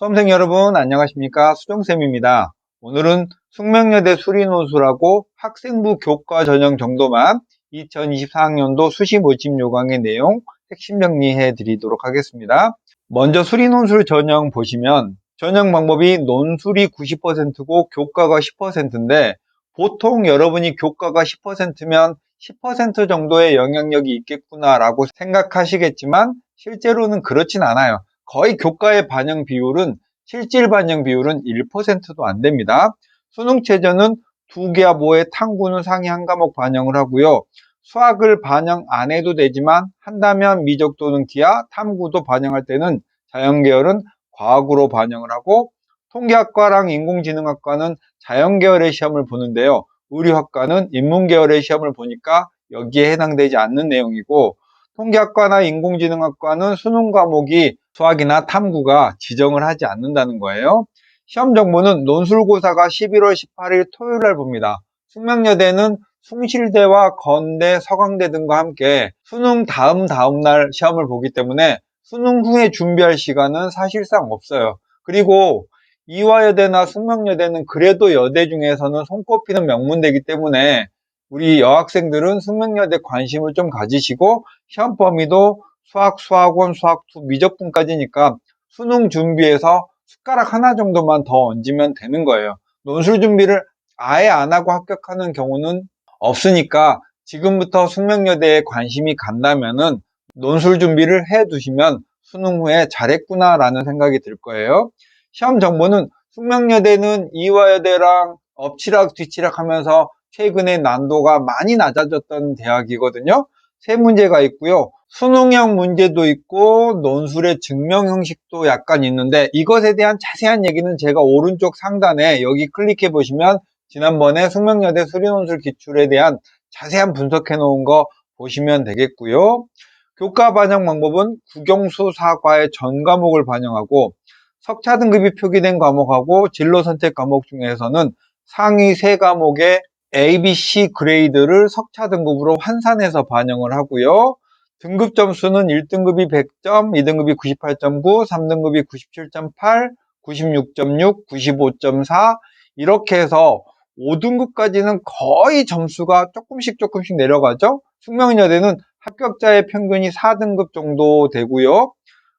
수험생 여러분 안녕하십니까 수정쌤입니다. 오늘은 숙명여대 수리노수라고 학생부 교과 전형 정도만 2024학년도 수시 모집 요강의 내용 핵심 정리해 드리도록 하겠습니다. 먼저 수리논술 전형 보시면 전형 방법이 논술이 90%고 교과가 10%인데 보통 여러분이 교과가 10%면 10% 정도의 영향력이 있겠구나라고 생각하시겠지만 실제로는 그렇진 않아요. 거의 교과의 반영 비율은 실질 반영 비율은 1%도 안 됩니다. 수능 최저는 두 개와 모의 탐구는 상위 한 과목 반영을 하고요. 수학을 반영 안 해도 되지만 한다면 미적 또는 기하, 탐구도 반영할 때는 자연계열은 과학으로 반영을 하고 통계학과랑 인공지능학과는 자연계열의 시험을 보는데요. 의료학과는 인문계열의 시험을 보니까 여기에 해당되지 않는 내용이고 통계학과나 인공지능학과는 수능 과목이 수학이나 탐구가 지정을 하지 않는다는 거예요. 시험 정보는 논술고사가 11월 18일 토요일 날 봅니다. 숙명여대는 숭실대와 건대, 서강대 등과 함께 수능 다음 다음 날 시험을 보기 때문에 수능 후에 준비할 시간은 사실상 없어요. 그리고 이화여대나 숙명여대는 그래도 여대 중에서는 손꼽히는 명문대이기 때문에 우리 여학생들은 숙명여대 관심을 좀 가지시고 시험 범위도 수학, 수학원, 수학2 미적분까지니까 수능 준비해서 숟가락 하나 정도만 더 얹으면 되는 거예요. 논술 준비를 아예 안 하고 합격하는 경우는 없으니까 지금부터 숙명여대에 관심이 간다면은 논술 준비를 해 두시면 수능 후에 잘했구나 라는 생각이 들 거예요. 시험 정보는 숙명여대는 이화여대랑 엎치락 뒤치락 하면서 최근에 난도가 많이 낮아졌던 대학이거든요. 세 문제가 있고요. 수능형 문제도 있고 논술의 증명 형식도 약간 있는데 이것에 대한 자세한 얘기는 제가 오른쪽 상단에 여기 클릭해 보시면 지난번에 숙명여대 수리논술 기출에 대한 자세한 분석해 놓은 거 보시면 되겠고요. 교과 반영 방법은 국영수 사과의 전 과목을 반영하고 석차 등급이 표기된 과목하고 진로 선택 과목 중에서는 상위 세 과목의 A, B, C 그레이드를 석차 등급으로 환산해서 반영을 하고요. 등급 점수는 1등급이 100점, 2등급이 98.9, 3등급이 97.8, 96.6, 95.4 이렇게 해서 5등급까지는 거의 점수가 조금씩 조금씩 내려가죠. 숙명여대는 합격자의 평균이 4등급 정도 되고요.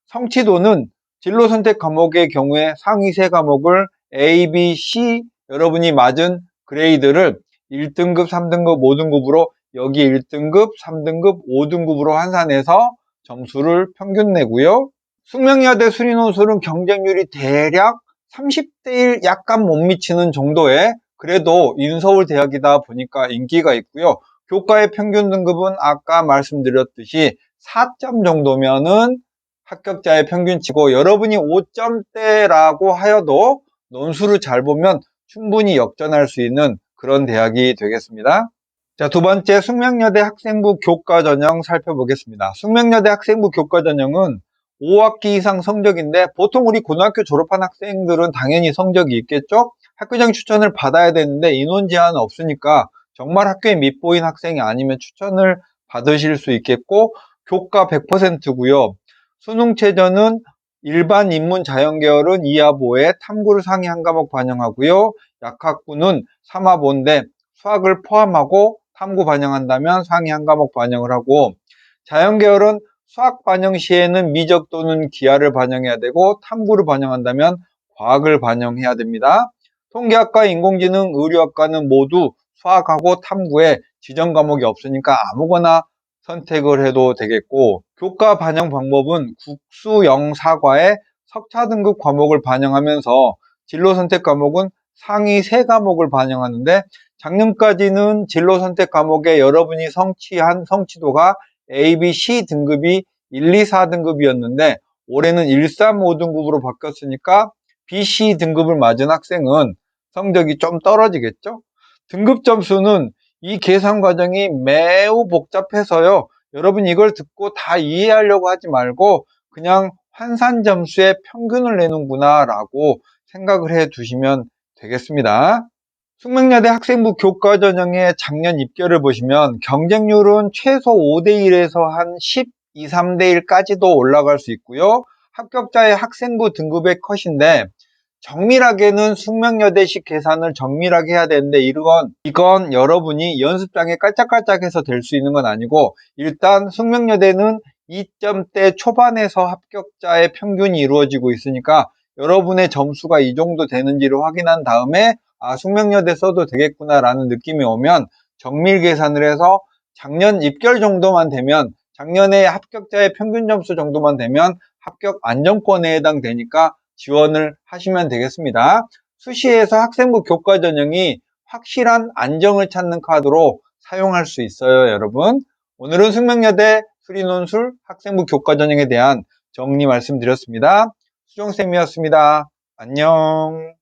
성취도는 진로 선택 과목의 경우에 상위 세 과목을 A, B, C 여러분이 맞은 그레이드를 1등급, 3등급, 5등급으로 여기 1등급, 3등급, 5등급으로 환산해서 점수를 평균 내고요. 숙명여대 수리논술은 경쟁률이 대략 30대 1 약간 못 미치는 정도의 그래도 인서울 대학이다 보니까 인기가 있고요. 교과의 평균 등급은 아까 말씀드렸듯이 4점 정도면은 합격자의 평균치고 여러분이 5점대라고 하여도 논술을 잘 보면 충분히 역전할 수 있는 그런 대학이 되겠습니다. 자, 두 번째 숙명여대 학생부 교과 전형 살펴보겠습니다. 숙명여대 학생부 교과 전형은 5학기 이상 성적인데 보통 우리 고등학교 졸업한 학생들은 당연히 성적이 있겠죠? 학교장 추천을 받아야 되는데 인원 제한은 없으니까 정말 학교에 밑보인 학생이 아니면 추천을 받으실 수 있겠고 교과 100%고요. 수능 최저는 일반 인문 자연계열은 2화보에 탐구를 상위 한 과목 반영하고요. 약학부는 3화보인데 수학을 포함하고 탐구 반영한다면 상위 한 과목 반영을 하고 자연 계열은 수학 반영 시에는 미적 또는 기하를 반영해야 되고 탐구를 반영한다면 과학을 반영해야 됩니다. 통계학과, 인공지능, 의료학과는 모두 수학하고 탐구에 지정 과목이 없으니까 아무거나 선택을 해도 되겠고 교과 반영 방법은 국수 영사과에 석차 등급 과목을 반영하면서 진로 선택 과목은 상위 세 과목을 반영하는데 작년까지는 진로 선택 과목에 여러분이 성취한 성취도가 A, B, C 등급이 1, 2, 4등급이었는데 올해는 1, 3, 5등급으로 바뀌었으니까 B, C 등급을 맞은 학생은 성적이 좀 떨어지겠죠? 등급 점수는 이 계산 과정이 매우 복잡해서요. 여러분 이걸 듣고 다 이해하려고 하지 말고 그냥 환산 점수의 평균을 내는구나 라고 생각을 해 두시면 되겠습니다. 숙명여대 학생부 교과 전형의 작년 입결을 보시면 경쟁률은 최소 5대1에서 한 12, 3대1까지도 올라갈 수 있고요. 합격자의 학생부 등급의 컷인데 정밀하게는 숙명여대식 계산을 정밀하게 해야 되는데 이건 이건 여러분이 연습장에 깔짝깔짝해서 될 수 있는 건 아니고 일단 숙명여대는 2점대 초반에서 합격자의 평균이 이루어지고 있으니까 여러분의 점수가 이 정도 되는지를 확인한 다음에 아 숙명여대 써도 되겠구나 라는 느낌이 오면 정밀 계산을 해서 작년 입결 정도만 되면 작년에 합격자의 평균 점수 정도만 되면 합격 안정권에 해당되니까 지원을 하시면 되겠습니다. 수시에서 학생부 교과 전형이 확실한 안정을 찾는 카드로 사용할 수 있어요, 여러분. 오늘은 숙명여대 수리논술 학생부 교과 전형에 대한 정리 말씀드렸습니다. 수정쌤이었습니다. 안녕.